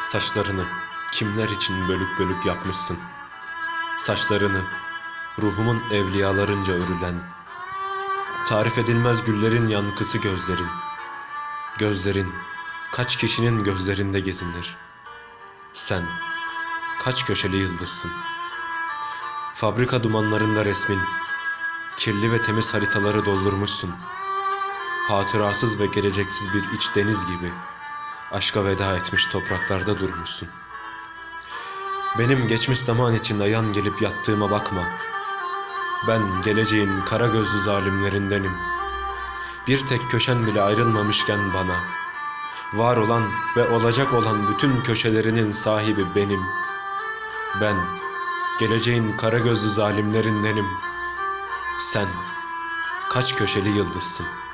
Saçlarını kimler için bölük bölük yapmışsın? Saçlarını ruhumun evliyalarınca örülen, tarif edilmez güllerin yankısı gözlerin. Gözlerin kaç kişinin gözlerinde gezinir. Sen kaç köşeli yıldızsın. Fabrika dumanlarında resmin, kirli ve temiz haritaları doldurmuşsun. Hatırasız ve geleceksiz bir iç deniz gibi aşka veda etmiş topraklarda durmuşsun. Benim geçmiş zaman içinde yan gelip yattığıma bakma. Ben geleceğin kara gözlü zalimlerindenim. Bir tek köşen bile ayrılmamışken bana. Var olan ve olacak olan bütün köşelerinin sahibi benim. Ben geleceğin kara gözlü zalimlerindenim. Sen kaç köşeli yıldızsın.''